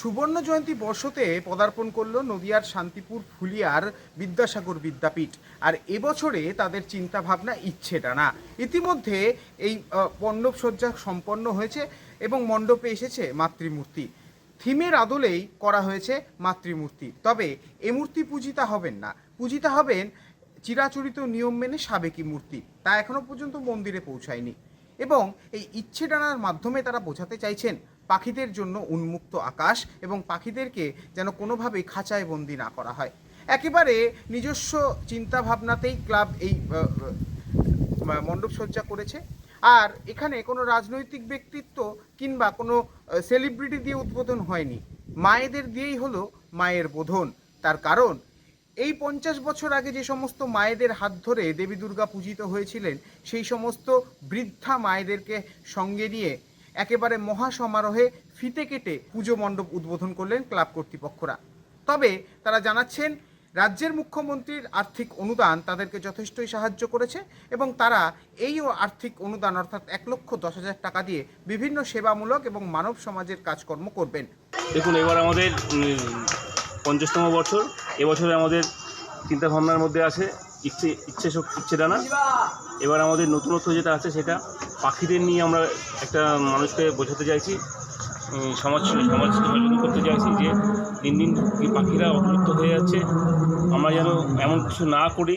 সুবর্ণ জয়ন্তী বর্ষতে পদার্পণ করল নদিয়ার শান্তিপুর ফুলিয়ার বিদ্যাসাগর বিদ্যাপীঠ। আর এবছরে তাদের চিন্তা ভাবনা ইচ্ছে টানা। ইতিমধ্যে এই আহ, মণ্ডপ সম্পন্ন হয়েছে এবং মণ্ডপে এসেছে মাতৃমূর্তি। থিমের আদলেই করা হয়েছে মাতৃমূর্তি। তবে এ মূর্তি পূজিতা হবেন না। পূজিতা হবেন চিরাচরিত নিয়ম মেনে সাবেকি মূর্তি। তা এখনও পর্যন্ত মন্দিরে পৌঁছায়নি। এবং এই ইচ্ছে টানার মাধ্যমে তারা বোঝাতে চাইছেন পাখিদের জন্য উন্মুক্ত আকাশ এবং পাখিদেরকে যেন কোনোভাবেই খাঁচায় বন্দি না করা হয়। একেবারে নিজস্ব চিন্তা ভাবনাতেই ক্লাব এই মণ্ডপ সজ্জা করেছে। আর এখানে কোনো রাজনৈতিক ব্যক্তিত্ব কিংবা কোনো সেলিব্রিটি দিয়ে উদ্বোধন হয়নি। মায়েদের দিয়েই হলো মায়ের বোধন। তার কারণ, এই পঞ্চাশ বছর আগে যে সমস্ত মায়েদের হাত ধরে দেবী দুর্গা পূজিত হয়েছিলেন, সেই সমস্ত বৃদ্ধা মায়েদেরকে সঙ্গে নিয়ে একেবারে মহা সমারোহে ফিতে কেটে পুজো মণ্ডপ উদ্বোধন করলেন ক্লাব কর্তৃপক্ষরা। তবে তারা জানাচ্ছেন, রাজ্যের মুখ্যমন্ত্রীর আর্থিক অনুদান তাদেরকে যথেষ্টই সাহায্য করেছে এবং তারা এই আর্থিক অনুদান অর্থাৎ এক লক্ষ দশ হাজার টাকা দিয়ে বিভিন্ন সেবামূলক এবং মানব সমাজের কাজকর্ম করবেন। দেখুন, এবার আমাদের পঞ্চাশতম বছর। এবছরে আমাদের চিন্তা ভাবনার মধ্যে আছে, ইচ্ছে ইচ্ছে ইচ্ছে ডানা এবার আমাদের নতুনত্ব যেটা আছে সেটা পাখিদের নিয়ে আমরা একটা মানুষকে বোঝাতে চাইছি সমাজ সমাজ সচেতন করতে চাইছি যে দিন দিন পাখিরা অবলুপ্ত হয়ে যাচ্ছে। আমরা যেন এমন কিছু না করি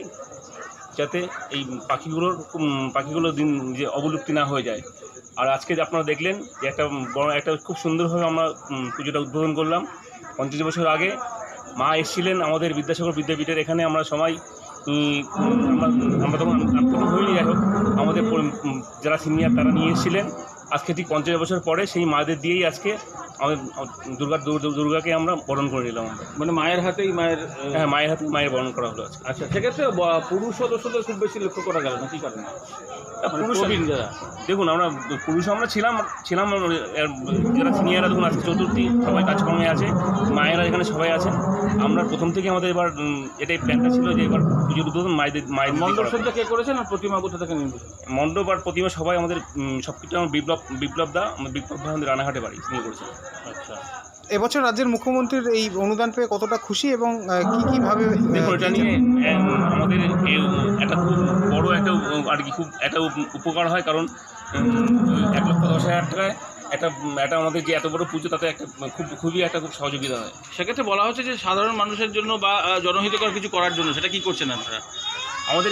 যাতে এই পাখিগুলোর পাখিগুলো দিন যে অবলুপ্তি না হয়ে যায়। আর আজকে আপনারা দেখলেন যে একটা বড়, একটা খুব সুন্দরভাবে আমরা পুজোটা উদ্বোধন করলাম। পঞ্চাশ বছর আগে মা এসেছিলেন আমাদের বিদ্যাসাগর বিদ্যাপীঠের এখানে আমরা সবাই আমরা আমরা তখন হইনি যাই হোক। আমাদের যারা সিনিয়র তারা নিয়ে এসেছিলেন। আজকে ঠিক পঞ্চাশ বছর পরে সেই মাদের দিয়েই আজকে আমাদের দুর্গা দুর্গা- দুর্গাকে আমরা বরণ করে নিলাম মানে মায়ের হাতেই মায়ের হ্যাঁ মায়ের হাতে মায়ের বরণ করা হলো আজকে। আচ্ছা সেক্ষেত্রে পুরুষ সদস্যদের খুব বেশি লক্ষ্য করা গেল না কি কারণে? পুরুষ যারা। দেখুন আমরা পুরুষ আমরা ছিলাম ছিলাম যারা সিনিয়ররা দেখুন আজকে চতুর্থী সবাই কাজকর্মে আছে মায়েরা এখানে সবাই আছেন। আমরা প্রথম থেকে আমাদের এবার এটাই প্ল্যানটা ছিল যে এবার পুজোর উদ্বোধন মায়েদের মায়ের মণ্ডপ সজ্জা কে করেছেন আর প্রতিমা কোথা থেকে মণ্ডপ আর প্রতিমা সবাই আমাদের সব কিছু আমার বিপ্লব বিপ্লব দা আমাদের বিপ্লব দা আমাদের রানাঘাটে বাড়ি তিনি করেছিল আচ্ছা। এবছর রাজ্যের মুখ্যমন্ত্রীর এই অনুদান পেয়ে কতটা খুশি এবং কি কীভাবে দেখুন এটা নিয়ে আমাদের একটা খুব বড় একটা আর কি খুব একটা উপকার হয় কারণ এক লক্ষ দশ হাজার টাকায় একটা একটা আমাদের যে এত বড় পুজো তাতে একটা খুব খুবই একটা খুব সহযোগিতা হয়। সেক্ষেত্রে বলা হচ্ছে যে সাধারণ মানুষের জন্য বা জনহিতকর কিছু করার জন্য সেটা কি করছেন আপনারা? আমাদের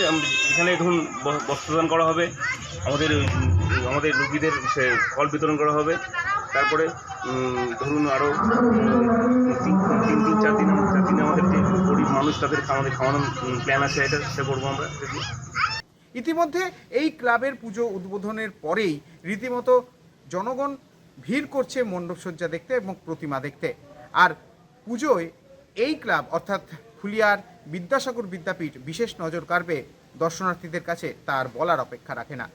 এখানে ধরুন বস্ত্রদান করা হবে আমাদের আমাদের রুগীদের সে ফল বিতরণ করা হবে তারপরে ধরুন আরও তিন তিন তিন চার দিন চার দিন আমাদের যে গরিব মানুষ তাদের আমাদের খাওয়ানোর প্ল্যান আছে এটা সেটা করব আমরা। ইতিমধ্যে এই ক্লাবের পুজো উদ্বোধনের পরেই রীতিমতো জনগণ ভিড় করছে মণ্ডপসজ্জা দেখতে এবং প্রতিমা দেখতে। আর পুজোয় এই ক্লাব, অর্থাৎ ফুলিয়ার বিদ্যাসাগর বিদ্যাপীঠ, বিশেষ নজর কাড়বে দর্শনার্থীদের কাছে, তার বলার অপেক্ষা রাখে না।